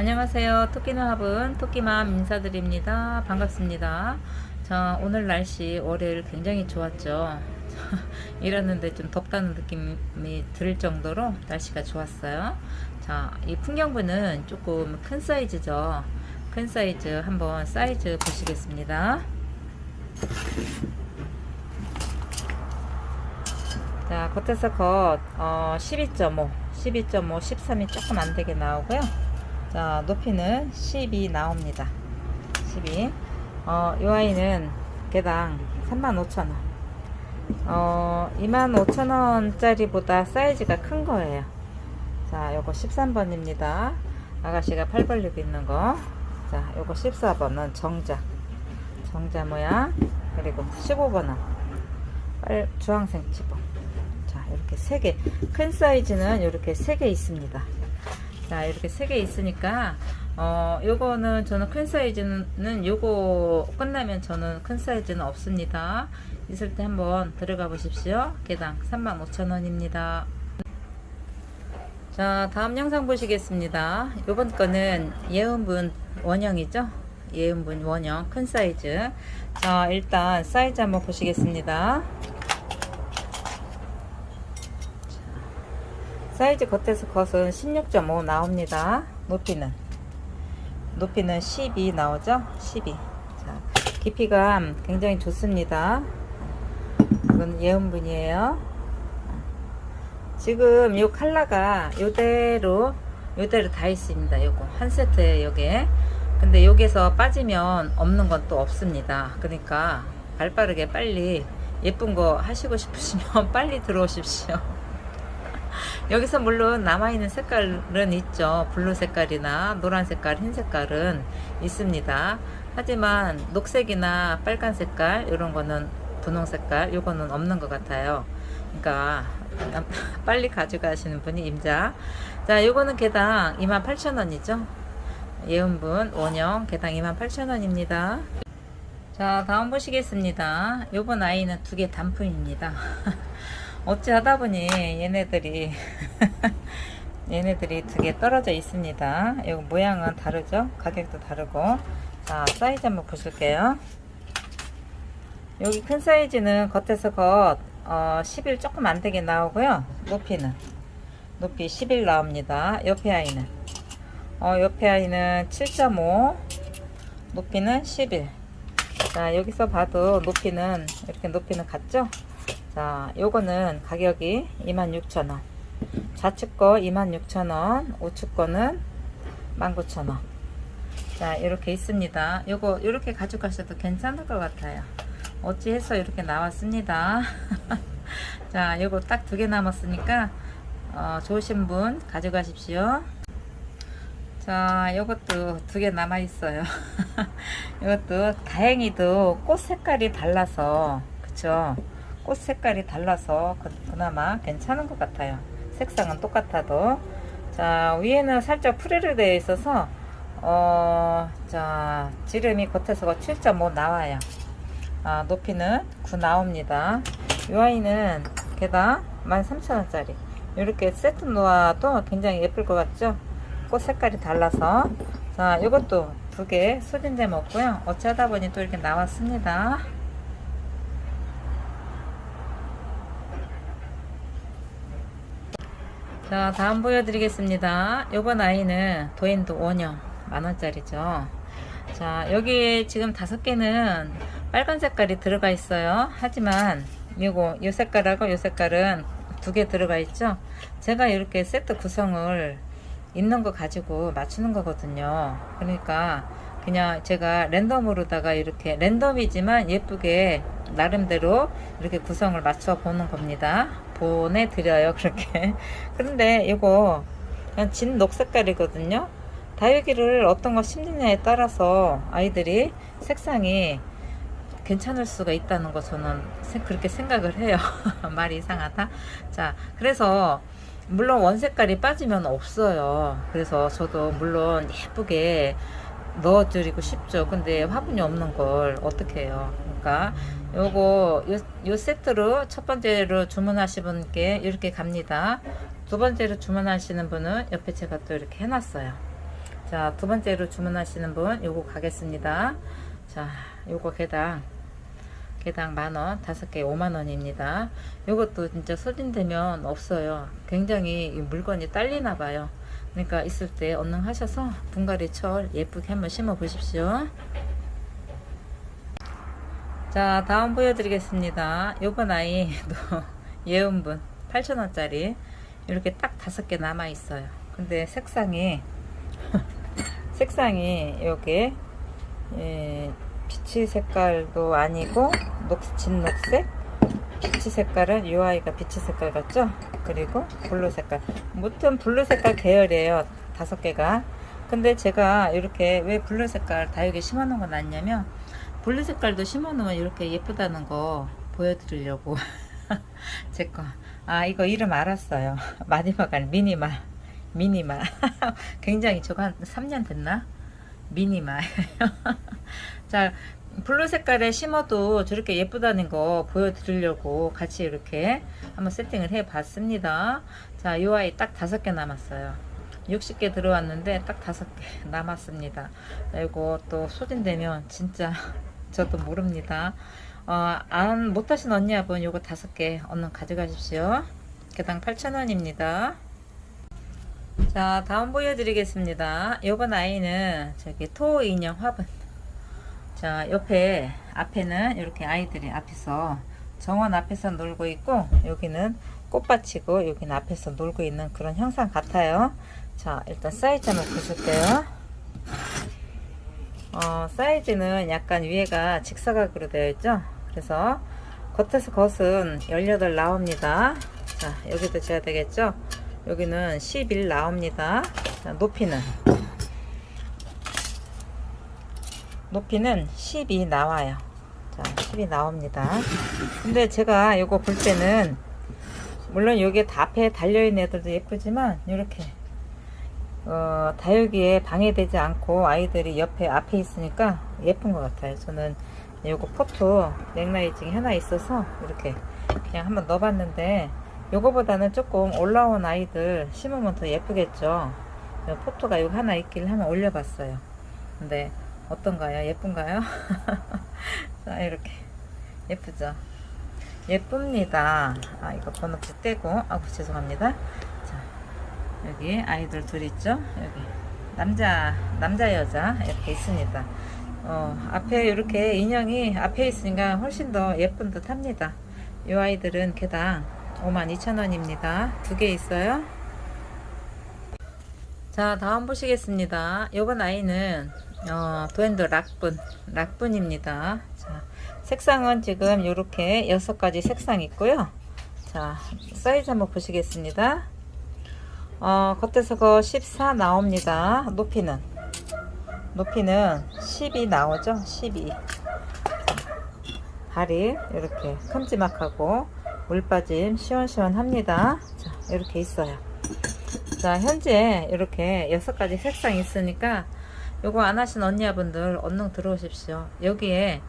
안녕하세요. 토끼는 화분 토끼맘 인사드립니다. 반갑습니다. 자, 오늘 날씨 월요일 굉장히 좋았죠. 일하는데 좀 덥다는 느낌이 들 정도로 날씨가 좋았어요. 자, 이 풍경부는 조금 큰 사이즈죠. 큰 사이즈 한번 사이즈 보시겠습니다. 자, 겉에서 겉, 어, 12.5, 12.5, 13이 조금 안 되게 나오고요. 자, 높이는 12 나옵니다. 12. 어, 이 아이는 개당 35,000원. 어, 25,000원짜리보다 사이즈가 큰 거예요. 자, 요거 13번입니다. 아가씨가 팔 벌리고 있는 거. 자, 요거 14번은 정자. 정자 모양. 그리고 15번은 빨, 주황색 지붕. 자, 이렇게 세 개. 큰 사이즈는 이렇게 세개 있습니다. 자, 이렇게 세 개 있으니까, 어, 요거는 저는 큰 사이즈는 요거 끝나면 저는 큰 사이즈는 없습니다. 있을 때 한번 들어가 보십시오. 개당 35,000원입니다. 자, 다음 영상 보시겠습니다. 요번 거는 예은분 원형이죠? 예은분 원형 큰 사이즈. 자, 일단 사이즈 한번 보시겠습니다. 사이즈 겉에서 겉은 16.5 나옵니다. 높이는 높이는 12 나오죠? 12. 자, 깊이가 굉장히 좋습니다. 이건 예은분이에요. 지금 요 컬러가 요대로 요대로 다 있습니다. 요거 한 세트에 요게. 근데 여기서 빠지면 없는 건 또 없습니다. 그러니까 발빠르게 빨리 예쁜 거 하시고 싶으시면 빨리 들어오십시오. 여기서 물론 남아있는 색깔은 있죠. 블루 색깔이나 노란 색깔, 흰 색깔은 있습니다. 하지만 녹색이나 빨간 색깔, 이런 거는 분홍 색깔, 요거는 없는 것 같아요. 그러니까 빨리 가져가시는 분이 임자. 자, 요거는 개당 28,000원이죠. 예은분 원형 개당 28,000원입니다. 자, 다음 보시겠습니다. 요번 아이는 두 개 단품입니다. 어찌 하다 보니 얘네들이 얘네들이 두 개 떨어져 있습니다. 이거 모양은 다르죠? 가격도 다르고. 자, 사이즈 한번 보실게요. 여기 큰 사이즈는 겉에서 겉 어, 11 조금 안 되게 나오고요. 높이는 높이 11 나옵니다. 옆에 아이는 어, 옆에 아이는 7.5 높이는 11 자, 여기서 봐도 높이는 이렇게 높이는 같죠? 자, 요거는 가격이 26,000원. 좌측 거 26,000원, 우측 거는 19,000원. 자, 이렇게 있습니다. 요거 이렇게 가져가셔도 괜찮을 것 같아요. 어찌해서 이렇게 나왔습니다. 자, 요거 딱 두 개 남았으니까 어, 좋으신 분 가져가십시오. 자, 요것도 두 개 남아 있어요. 이것도 다행히도 꽃 색깔이 달라서 그쵸? 꽃 색깔이 달라서 그, 그나마 괜찮은 것 같아요. 색상은 똑같아도. 자, 위에는 살짝 프레르 되어 있어서, 어, 자, 지름이 겉에서 7.5 나와요. 아, 높이는 9 나옵니다. 이 아이는 개당 13,000원짜리. 이렇게 세트 놓아도 굉장히 예쁠 것 같죠? 꽃 색깔이 달라서. 자, 이것도 두 개 소진돼 먹고요. 어찌하다 보니 또 이렇게 나왔습니다. 자 다음 보여드리겠습니다. 요번 아이는 도엔도 원형 만원짜리죠. 자 여기 지금 다섯 개는 빨간 색깔이 들어가 있어요. 하지만 요거 요 색깔하고 요 색깔은 두 개 들어가 있죠. 제가 이렇게 세트 구성을 있는 거 가지고 맞추는 거거든요. 그러니까 그냥 제가 랜덤으로다가 이렇게 랜덤이지만 예쁘게 나름대로 이렇게 구성을 맞춰 보는 겁니다. 보내드려요, 그렇게. 그런데 이거 그냥 진 녹 색깔이거든요. 다육이를 어떤 거 심느냐에 따라서 아이들이 색상이 괜찮을 수가 있다는 거 저는 세- 그렇게 생각을 해요. 말이 이상하다. 자, 그래서 물론 원 색깔이 빠지면 없어요. 그래서 저도 물론 예쁘게 넣어드리고 싶죠. 근데 화분이 없는 걸 어떻게 해요? 그러니까 요거 요, 요 세트로 첫 번째로 주문하신 분께 이렇게 갑니다. 두 번째로 주문하시는 분은 옆에 제가 또 이렇게 해놨어요. 자, 두 번째로 주문하시는 분 요거 가겠습니다. 자, 요거 개당 개당 만원, 다섯 개 5만원입니다. 요것도 진짜 소진되면 없어요. 굉장히 이 물건이 딸리나 봐요. 그러니까 있을 때 얼른 하셔서 분갈이 철 예쁘게 한번 심어 보십시오. 자, 다음 보여드리겠습니다. 요번 아이도 예은분 8,000원짜리 이렇게 딱 다섯 개 남아 있어요. 근데 색상이 색상이 요게 예, 피치 색깔도 아니고 녹, 진녹색 피치 색깔은 이 아이가 피치 색깔 같죠? 그리고 블루 색깔. 무튼 블루 색깔 계열이에요 다섯 개가. 근데 제가 이렇게 왜 블루 색깔 다육에 심어 놓은 건 아니냐면 블루 색깔도 심어 놓으면 이렇게 예쁘다는 거 보여드리려고 제거. 아 이거 이름 알았어요. 마지막에 미니마. 미니마. 굉장히 저거 한 3년 됐나? 미니마 자 블루 색깔에 심어도 저렇게 예쁘다는 거 보여드리려고 같이 이렇게 한번 세팅을 해 봤습니다. 자 이 아이 딱 다섯 개 남았어요. 60개 들어왔는데 딱 다섯 개 남았습니다. 자, 이거 또 소진되면 진짜 저도 모릅니다. 어, 안 못하신 언니분 요거 다섯 개 얼른 가져가십시오. 개당 8,000원입니다. 자 다음 보여드리겠습니다. 요번 아이는 저기 토 인형 화분 자 옆에 앞에는 이렇게 아이들이 앞에서 정원 앞에서 놀고 있고 여기는 꽃밭이고 여기는 앞에서 놀고 있는 그런 형상 같아요. 자 일단 사이즈 한번 보실게요. 어, 사이즈는 약간 위에가 직사각으로 되어 있죠? 그래서 겉에서 겉은 18 나옵니다. 자 여기도 재야 되겠죠? 여기는 11 나옵니다. 자, 높이는 높이는 12 나와요. 자, 10이 나옵니다. 근데 제가 이거 볼 때는 물론 여기에 다 앞에 달려있는 애들도 예쁘지만 이렇게 어, 다육이에 방해되지 않고 아이들이 옆에 앞에 있으니까 예쁜 것 같아요. 저는 요거 포토 넥라이징이 하나 있어서 이렇게 그냥 한번 넣어봤는데 요거보다는 조금 올라온 아이들 심으면 더 예쁘겠죠. 포토가 이거 하나 있길 한번 올려봤어요. 근데 어떤가요? 예쁜가요? 자, 이렇게. 예쁘죠? 예쁩니다. 아, 이거 번호표 떼고, 아우, 죄송합니다. 자, 여기 아이들 둘 있죠? 여기. 남자, 남자, 여자, 이렇게 있습니다. 어, 앞에 이렇게 인형이 앞에 있으니까 훨씬 더 예쁜 듯 합니다. 이 아이들은 개당 52,000원입니다. 두 개 있어요. 자, 다음 보시겠습니다. 요번 아이는 어, 도엔도 락분, 락분입니다. 자, 색상은 지금 이렇게 여섯 가지 색상 있고요. 자, 사이즈 한번 보시겠습니다. 어, 겉에서 거14 나옵니다. 높이는 높이는 12 나오죠? 12. 발이 이렇게 큼지막하고 물 빠짐 시원시원합니다. 자, 이렇게 있어요. 자, 현재 이렇게 여섯 가지 색상 있으니까 요거 안 하신 언니분들 얼른 들어오십시오. 여기에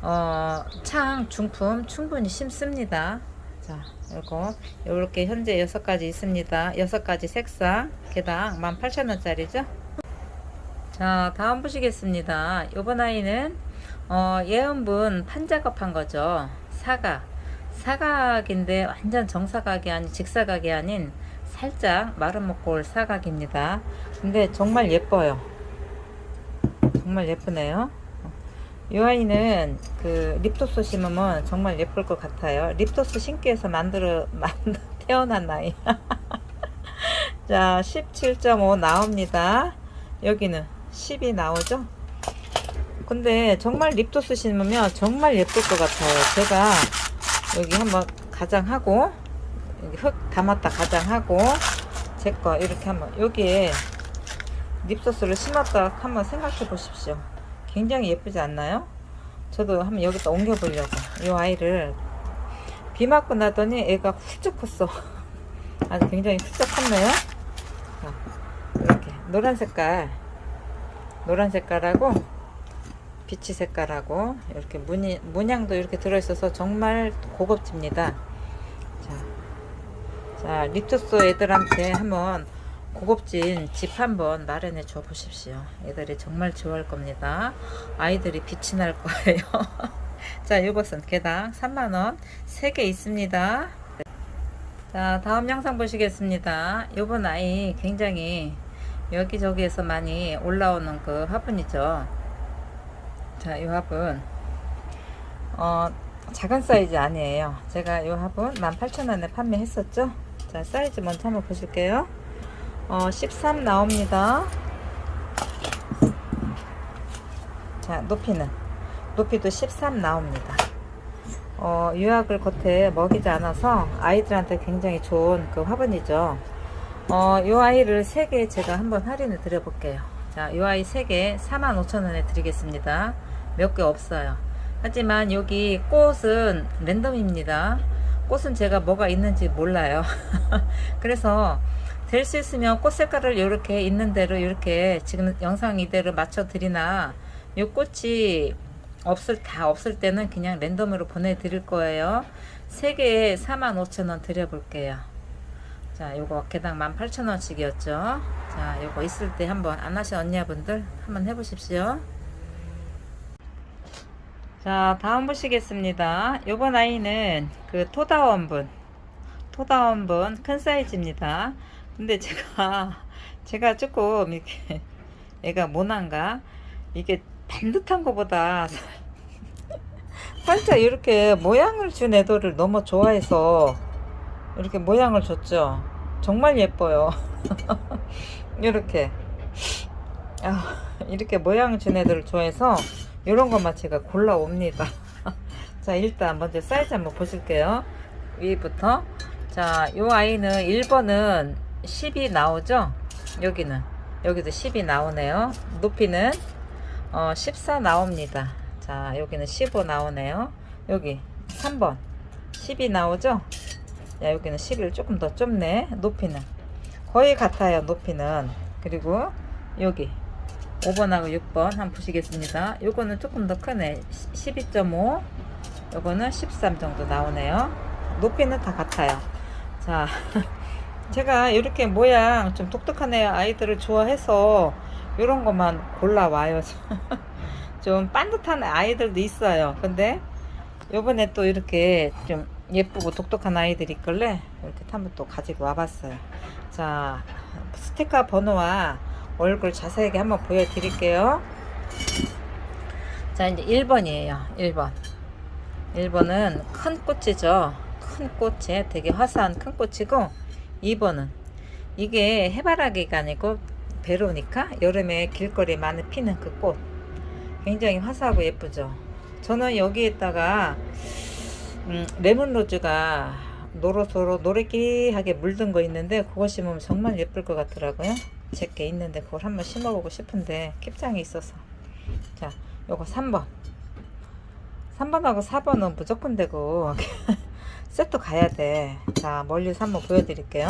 어, 창 중품 충분히 심습니다. 자, 요거 요렇게 현재 여섯 가지 있습니다. 여섯 가지 색상 개당 18,000원짜리죠. 자, 다음 보시겠습니다. 요번 아이는 어, 예은분 판작업한 거죠. 사각. 사각인데 완전 정사각이 아닌 직사각이 아닌 살짝 마른 목골 사각입니다. 근데 정말 예뻐요. 정말 예쁘네요. 이 아이는 그 립토스 심으면 정말 예쁠 것 같아요. 립토스 신기 해서 만들어 만들 태어난 아이. 자, 17.5 나옵니다. 여기는 10이 나오죠? 근데 정말 립토스 심으면 정말 예쁠 것 같아요. 제가 여기 한번 가장하고 흙 담았다 가장하고 제 거 이렇게 한번 여기에 립소스를 심었다 한번 생각해 보십시오. 굉장히 예쁘지 않나요? 저도 한번 여기다 옮겨 보려고 이 아이를 비 맞고 나더니 애가 훌쩍 컸어. 아주 굉장히 훌쩍 컸네요. 자, 이렇게 노란 색깔 노란 색깔하고 비치 색깔하고 이렇게 무늬, 문양도 이렇게 들어있어서 정말 고급집니다. 자, 자 립토스 애들한테 한번 고급진 집 한번 마련해 줘 보십시오. 애들이 정말 좋아할 겁니다. 아이들이 빛이 날 거예요. 자, 이것은 개당 3만원 3개 있습니다. 자, 다음 영상 보시겠습니다. 요번 아이 굉장히 여기저기에서 많이 올라오는 그 화분이죠. 자, 이 화분. 어, 작은 사이즈 아니에요. 제가 이 화분 18,000원에 판매했었죠. 자, 사이즈 먼저 한번 보실게요. 어, 13 나옵니다. 자, 높이는 높이도 13 나옵니다. 어, 유약을 겉에 먹이지 않아서 아이들한테 굉장히 좋은 그 화분이죠. 어, 요 아이를 3개 제가 한번 할인을 드려볼게요. 자, 요 아이 3개 45,000원에 드리겠습니다. 몇 개 없어요. 하지만 여기 꽃은 랜덤입니다. 꽃은 제가 뭐가 있는지 몰라요. 그래서 될 수 있으면 꽃 색깔을 이렇게 있는 대로 이렇게 지금 영상 이대로 맞춰 드리나 요 꽃이 없을 다 없을 때는 그냥 랜덤으로 보내 드릴 거예요. 3개에 45,000원 드려 볼게요. 자, 요거 개당 18,000원씩이었죠. 자, 요거 있을 때 한번 안 하신 언니분들 한번 해 보십시오. 자, 다음 보시겠습니다. 요번 아이는 그 토다원분. 토다원분 큰 사이즈입니다. 근데 제가, 제가 조금 이렇게, 얘가 모난가? 이게 반듯한 것보다 살짝 이렇게 모양을 준 애들을 너무 좋아해서 이렇게 모양을 줬죠. 정말 예뻐요. 이렇게. 아, 이렇게 모양을 준 애들을 좋아해서 이런 것만 제가 골라옵니다. 자, 일단 먼저 사이즈 한번 보실게요. 위부터. 자, 요 아이는 1번은 10이 나오죠? 여기는. 여기도 10이 나오네요. 높이는 어, 14 나옵니다. 자, 여기는 15 나오네요. 여기 3번 10이 나오죠? 야, 여기는 11 조금 더 좁네. 높이는 거의 같아요. 높이는 그리고 여기 5번하고 6번 한번 보시겠습니다. 요거는 조금 더 크네. 12.5 요거는 13 정도 나오네요. 높이는 다 같아요. 자, 제가 이렇게 모양 좀 독특한 애 아이들을 좋아해서 이런 것만 골라와요. 좀 반듯한 아이들도 있어요. 근데 요번에 또 이렇게 좀 예쁘고 독특한 아이들이 있길래 이렇게 한번 또 가지고 와봤어요. 자, 스티커 번호와 얼굴 자세하게 한번 보여드릴게요. 자, 이제 1번이에요. 1번. 1번은 큰 꽃이죠. 큰 꽃에 되게 화사한 큰 꽃이고 2번은. 이게 해바라기가 아니고 베로니카? 여름에 길거리에 많이 피는 그 꽃. 굉장히 화사하고 예쁘죠? 저는 여기에다가 음, 레몬로즈가 노릇노릇 노래끼하게 물든 거 있는데 그거 심으면 정말 예쁠 것 같더라고요. 제게 있는데 그걸 한번 심어보고 싶은데 캡장이 있어서. 자 요거 3번. 3번하고 4번은 무조건 되고 세트 가야 돼 자 멀리서 한번 보여드릴게요.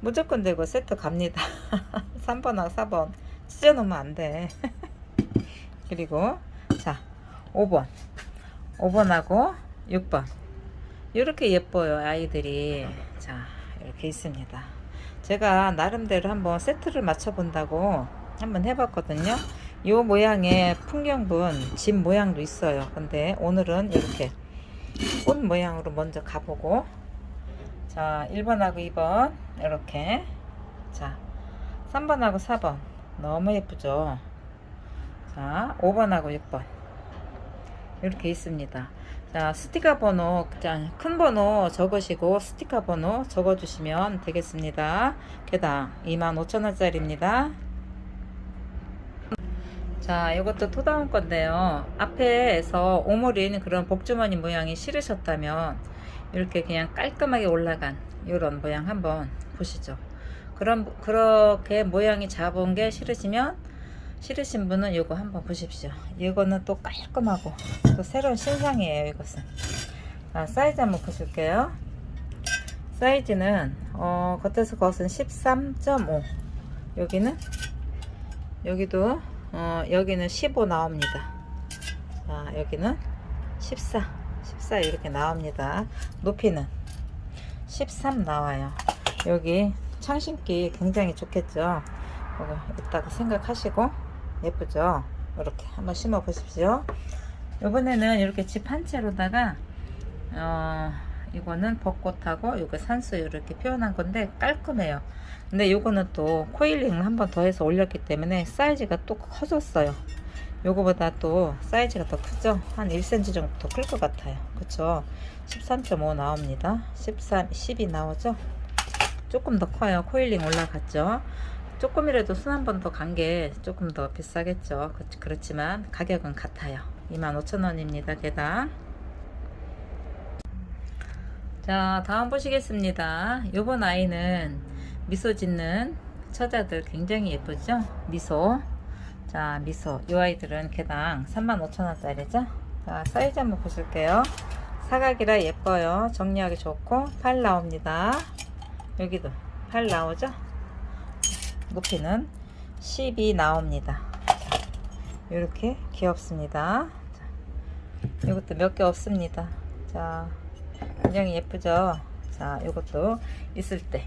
무조건 되고 세트 갑니다. 3번하고 4번. 찢어놓으면 안 돼. 그리고 자 5번. 5번하고 6번. 이렇게 예뻐요 아이들이. 자 이렇게 있습니다. 제가 나름대로 한번 세트를 맞춰 본다고 한번 해봤거든요. 이 모양의 풍경분 집 모양도 있어요. 근데 오늘은 이렇게 꽃 모양으로 먼저 가보고. 자 1번하고 2번. 이렇게. 자 3번하고 4번. 너무 예쁘죠? 자 5번하고 6번. 이렇게 있습니다. 자 스티커 번호 자, 큰 번호 적으시고 스티커 번호 적어 주시면 되겠습니다. 개당 25,000원짜리입니다 자 이것도 토다운 건데요. 앞에서 오므린 그런 복주머니 모양이 싫으셨다면 이렇게 그냥 깔끔하게 올라간 이런 모양 한번 보시죠. 그런 그렇게 모양이 잡은 게 싫으시면 싫으신 분은 이거 한번 보십시오. 이거는 또 깔끔하고 또 새로운 신상이에요 이것은. 자, 사이즈 한번 보실게요. 사이즈는 어, 겉에서 겉은 13.5 여기는? 여기도 어, 여기는 15 나옵니다 자 여기는 14 14 이렇게 나옵니다 높이는 13 나와요 여기 창신기 굉장히 좋겠죠. 이거 이따가 생각하시고 예쁘죠. 이렇게 한번 심어 보십시오. 이번에는 이렇게 집 한 채로다가 어 이거는 벚꽃하고 이거 산수 이렇게 표현한 건데 깔끔해요. 근데 요거는 또 코일링을 한 번 더 해서 올렸기 때문에 사이즈가 또 커졌어요. 요거보다 또 사이즈가 더 크죠? 한 1cm 정도 더 클 것 같아요. 그쵸? 13.5 나옵니다. 13, 10이 나오죠? 조금 더 커요. 코일링 올라갔죠? 조금이라도 손한번 더 간 게 조금 더 비싸겠죠? 그- 그렇지만 가격은 같아요. 25,000원입니다. 개당. 자, 다음 보시겠습니다. 요번 아이는 미소 짓는 처자들 굉장히 예쁘죠? 미소. 자, 미소. 이 아이들은 개당 35,000원짜리죠? 자, 사이즈 한번 보실게요. 사각이라 예뻐요. 정리하기 좋고, 팔 나옵니다. 여기도 팔 나오죠? 높이는 10이 나옵니다. 이렇게 귀엽습니다. 자, 이것도 몇 개 없습니다. 자, 굉장히 예쁘죠? 자, 이것도 있을 때,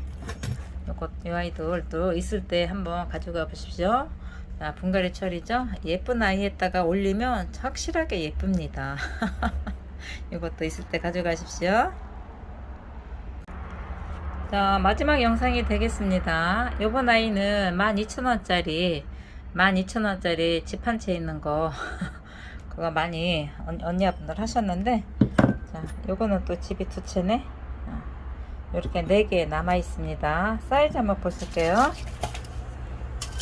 요것, 이 아이들도 있을 때 한번 가져가 보십시오. 자, 분갈이 처리죠? 예쁜 아이에다가 올리면 확실하게 예쁩니다. 이것도 있을 때 가져가십시오. 자, 마지막 영상이 되겠습니다. 요번 아이는 12,000원짜리, 12,000원짜리 집 한 채 있는 거, 그거 많이 언, 언니분들 하셨는데, 자, 요거는 또 집이 두 채네. 이렇게 네 개 남아 있습니다. 사이즈 한번 보실게요.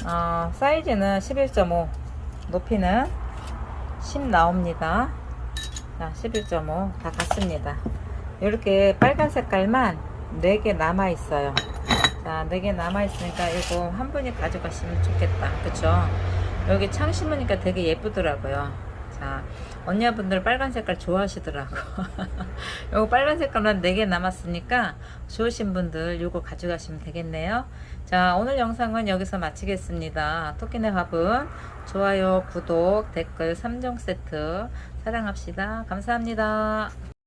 어, 사이즈는 11.5, 높이는 10 나옵니다. 자, 11.5 다 같습니다. 이렇게 빨간 색깔만 4개 남아 있어요. 자, 4개 남아 있으니까 이거 한 분이 가져가시면 좋겠다. 그쵸? 여기 창 심으니까 되게 예쁘더라고요. 자, 언니분들 빨간 색깔 좋아하시더라고. 요거 빨간 색깔만 4개 남았으니까 좋으신 분들 요거 가져가시면 되겠네요. 자, 오늘 영상은 여기서 마치겠습니다. 토끼네 화분 좋아요, 구독, 댓글 3종 세트 사랑합시다. 감사합니다.